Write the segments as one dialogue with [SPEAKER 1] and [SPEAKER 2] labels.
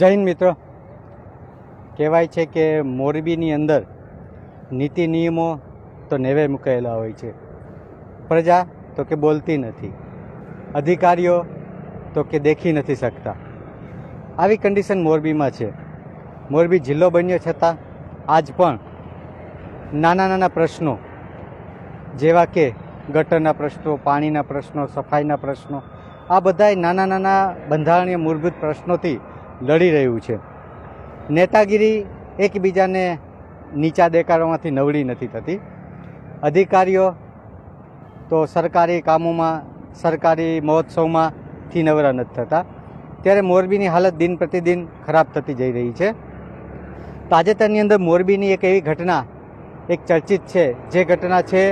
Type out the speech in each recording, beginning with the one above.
[SPEAKER 1] હિન્દ મિત્રો. કહેવાય છે કે મોરબીની અંદર નીતિ નિયમો તો નેવે મુકાયેલા હોય છે. પ્રજા તો કે બોલતી નથી. અધિકારીઓ તો કે દેખી નથી શકતા. આવી કન્ડિશન મોરબીમાં છે. મોરબી જિલ્લો બન્યો છતાં આજ પણ નાના નાના પ્રશ્નો જેવા કે ગટરના પ્રશ્નો, પાણીના પ્રશ્નો, સફાઈના પ્રશ્નો, આ બધાય નાના નાના બંધારણીય મૂળભૂત પ્રશ્નોથી લડી રહ્યું છે. નેતાગીરી એકબીજાને નીચા દેખાડવામાંથી નવડી નથી થતી. અધિકારીઓ તો સરકારી કામોમાં, સરકારી મહોત્સવમાંથી નવરા નથી થતા. ત્યારે મોરબીની હાલત દિન પ્રતિદિન ખરાબ થતી જઈ રહી છે. તાજેતરની અંદર મોરબીની એક એવી ઘટના, એક ચર્ચિત છે. જે ઘટના છે,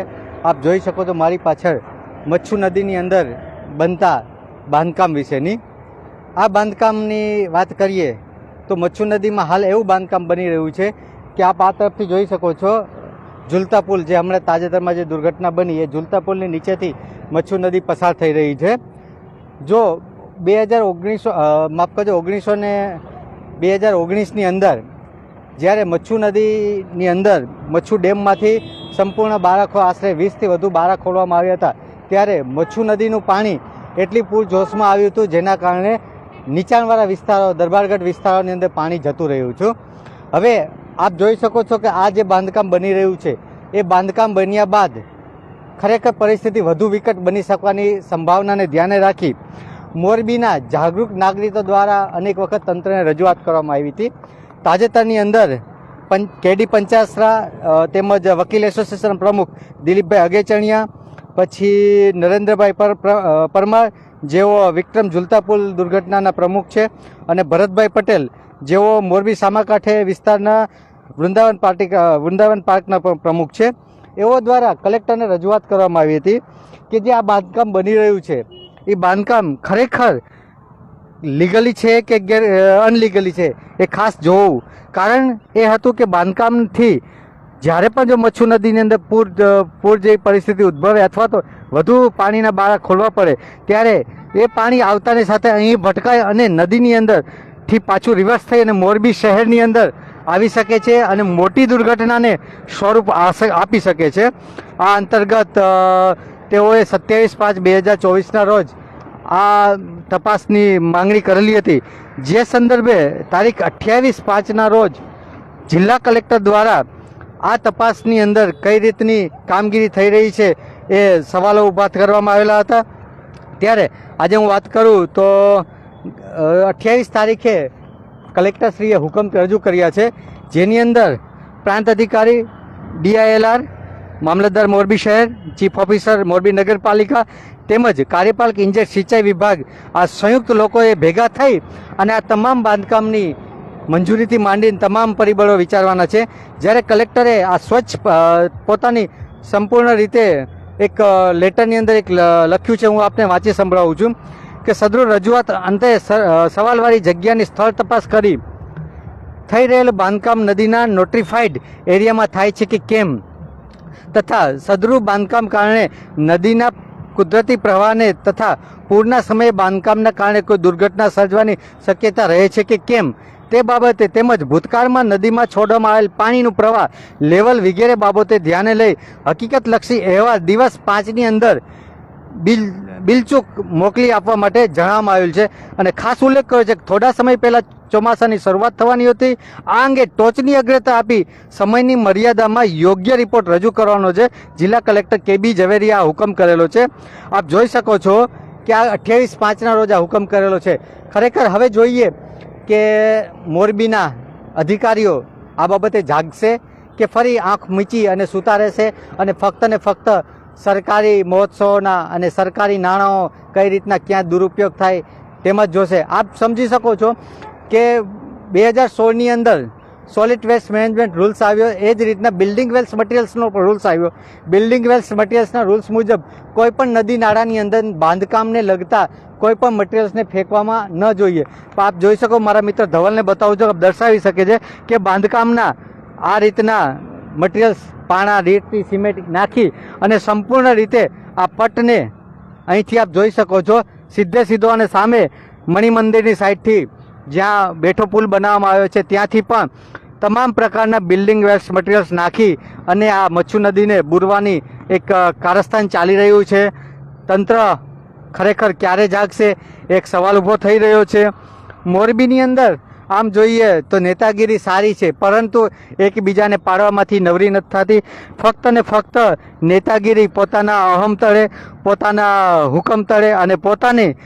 [SPEAKER 1] આપ જોઈ શકો તો મારી પાછળ મચ્છુ નદીની અંદર બનતા બાંધકામ વિશેની. આ બાંધકામની વાત કરીએ તો મચ્છુ નદીમાં હાલ એવું બાંધકામ બની રહ્યું છે કે આપ આ તરફથી જોઈ શકો છો, ઝુલતા પુલ જે હમણાં તાજેતરમાં જે દુર્ઘટના બની એ ઝુલતા પુલની નીચેથી મચ્છુ નદી પસાર થઈ રહી છે. જો બે હજાર ઓગણીસો માફ કરજો, ઓગણીસો ને બે હજાર ઓગણીસની અંદર જ્યારે મચ્છુ નદીની અંદર મચ્છુ ડેમમાંથી સંપૂર્ણ બારાખો આશરે વીસથી વધુ બારા ખોલવામાં આવ્યા હતા, ત્યારે મચ્છુ નદીનું પાણી એટલી પૂર જોશમાં આવ્યું હતું જેના કારણે નીચાણવાળા વિસ્તારો, દરબારગઢ વિસ્તારોની અંદર પાણી જતું રહ્યું છું. હવે આપ જોઈ શકો છો કે આ જે બાંધકામ બની રહ્યું છે, એ બાંધકામ બન્યા બાદ ખરેખર પરિસ્થિતિ વધુ વિકટ બની શકવાની સંભાવનાને ધ્યાને રાખી મોરબીના જાગૃત નાગરિકો દ્વારા અનેક વખત તંત્રને રજૂઆત કરવામાં આવી હતી. તાજેતરની અંદર કેડી પંચાસરા તેમજ વકીલ એસોસિએશન પ્રમુખ દિલીપભાઈ અગેચણિયા પછી નરેન્દ્રભાઈ પર પરમાર, જેઓ વિક્રમ ઝુલતા પુલ દુર્ઘટનાના પ્રમુખ છે, અને ભરતભાઈ પટેલ, જેઓ મોરબી સામાકાંઠે વિસ્તારના વૃંદાવન પાર્ટી વૃંદાવન પાર્કના પ્રમુખ છે. એઓ દ્વારા કલેક્ટરને રજૂઆત કરવામાં આવી હતી કે જે આ બાંધકામ બની રહ્યું છે, એ બાંધકામ ખરેખર લીગલી છે કે ગેર, અનલીગલી છે, એ ખાસ જોવું. કારણ એ હતું કે બાંધકામથી જ્યારે પણ જો મચ્છુ નદીની અંદર પૂર પૂર જેવી પરિસ્થિતિ ઉદ્ભવે અથવા તો વધુ પાણીના બાળા ખોલવા પડે, ત્યારે એ પાણી આવતાની સાથે અહીં ભટકાય અને નદીની અંદરથી પાછું રિવર્સ થઈ અને મોરબી શહેરની અંદર આવી શકે છે અને મોટી દુર્ઘટનાને સ્વરૂપ આપી શકે છે. આ અંતર્ગત તેઓએ સત્યાવીસ પાંચ બે હજાર ચોવીસના રોજ આ તપાસની માંગણી કરેલી હતી. જે સંદર્ભે તારીખ અઠ્યાવીસ પાંચના રોજ જિલ્લા કલેક્ટર દ્વારા આ તપાસની અંદર કઈ રીતની કામગીરી થઈ રહી છે એ સવાલો ઊભા કરવામાં આવેલા હતા. ત્યારે આજે હું વાત કરું તો અઠ્યાવીસ તારીખે કલેક્ટરશ્રીએ હુકમ રજૂ કર્યા છે, જેની અંદર પ્રાંત અધિકારી, ડીઆઈએલઆર, મામલતદાર મોરબી શહેર, ચીફ ઓફિસર મોરબી નગરપાલિકા તેમજ કાર્યપાલક ઇન્જેર સિંચાઈ વિભાગ આ સંયુક્ત લોકોએ ભેગા થઈ અને આ તમામ બાંધકામની મંજૂરીથી માંડીને તમામ પરિબળો વિચારવાના છે. જ્યારે કલેક્ટરે આ સ્વચ્છ પોતાની સંપૂર્ણ રીતે એક લેટરની અંદર એક લખ્યું છે. હું આપને વાંચી સંભળાવું છું કે સદરૂ રજૂઆત અંતે સવાલવાળી જગ્યાની સ્થળ તપાસ કરી. થઈ રહેલ બાંધકામ નદીના નોટિફાઈડ એરિયામાં થાય છે કે કેમ? તથા સદરૂ બાંધકામ કારણે નદીના કુદરતી પ્રવાહને તથા પૂરના સમયે બાંધકામના કારણે કોઈ દુર્ઘટના સર્જવાની શક્યતા રહે છે કે કેમ? તે બાબતે તેમજ ભૂતકાળમાં નદીમાં છોડવામાં આવેલ પાણીનું પ્રવાહ લેવલ વગેરે બાબતે ધ્યાને લઈ હકીકતલક્ષી અહેવાલ દિવસ પાંચની અંદર બિલ, બિલચૂક મોકલી આપવા માટે જણાવવામાં આવેલ છે. અને ખાસ ઉલ્લેખ કર્યો છે કે થોડા સમય પહેલાં ચોમાસાની શરૂઆત થવાની હતી. આ અંગે ટોચની અગ્રતા આપી સમયની મર્યાદામાં યોગ્ય રિપોર્ટ રજૂ કરવાનો છે. જિલ્લા કલેક્ટર કે બી ઝવેરીએ આ હુકમ કરેલો છે. આપ જોઈ શકો છો કે આ અઠ્યાવીસ પાંચના રોજ આ હુકમ કરેલો છે. ખરેખર હવે જોઈએ કે મોરબીના અધિકારીઓ આ બાબતે જાગશે કે ફરી આંખ મીચી અને સૂતા રહેશે અને ફક્ત ને ફક્ત સરકારી મહોત્સવોના અને સરકારી નાણાંઓ કઈ રીતના ક્યાં દુરુપયોગ થાય તેમ જ જોશે. આપ સમજી શકો છો કે બે હજાર સોળની અંદર સોલિડ વેસ્ટ મેનેજમેન્ટ રૂલ્સ આવ્યો. એ જ રીતના બિલ્ડિંગ વેલ્સ મટીરિયલ્સનો રૂલ્સ આવ્યો. બિલ્ડિંગ વેલ્સ મટીરિયલ્સના રૂલ્સ મુજબ કોઈ પણ નદી નાળાની અંદર બાંધકામને લગતા કોઈ પણ મટીરિયલ્સને ફેંકવામાં ન જોઈએ. તો આપ જોઈ શકો મારા મિત્ર ધવલને બતાવું છું દર્શાવી શકે છે કે બાંધકામના આ રીતના મટીરિયલ્સ પાણા, રેતી, સિમેન્ટ નાખી અને સંપૂર્ણ રીતે આ પટને અહીંથી આપ જોઈ શકો છો સીધે સીધો અને સામે મણિ મંદિરની સાઈડથી જ્યાં બેઠો પુલ બનાવવામાં આવ્યો છે, ત્યાંથી પણ તમામ પ્રકારના બિલ્ડિંગ વેસ્ટ મટીરિયલ્સ નાખી અને આ મચ્છુ નદીને બુરવાની એક કારસ્થાન ચાલી રહ્યું છે. તંત્ર ખરેખર ક્યારે જાગશે, એક સવાલ ઊભો થઈ રહ્યો છે. મોરબીની અંદર આમ જોઈએ તો નેતાગીરી સારી છે, પરંતુ એકબીજાને પાડવામાંથી નવરી નથી થતી. ફક્ત ને ફક્ત નેતાગીરી પોતાના અહમ તળે, પોતાના હુકમ તળે અને પોતાની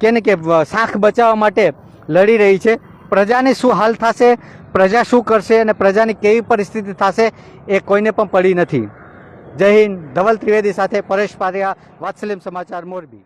[SPEAKER 1] કેને કે શાખ બચાવવા માટે લડી રહી છે. પ્રજાને શું હાલ થશે? પ્રજા શું કરશે અને પ્રજાની કેવી પરિસ્થિતિ થશે એ કોઈને પણ પડી નથી. જય હિન્દ. ધવલ ત્રિવેદી સાથે પરેશ પારિયા વાત્સલ્યમ સમાચાર મોરબી.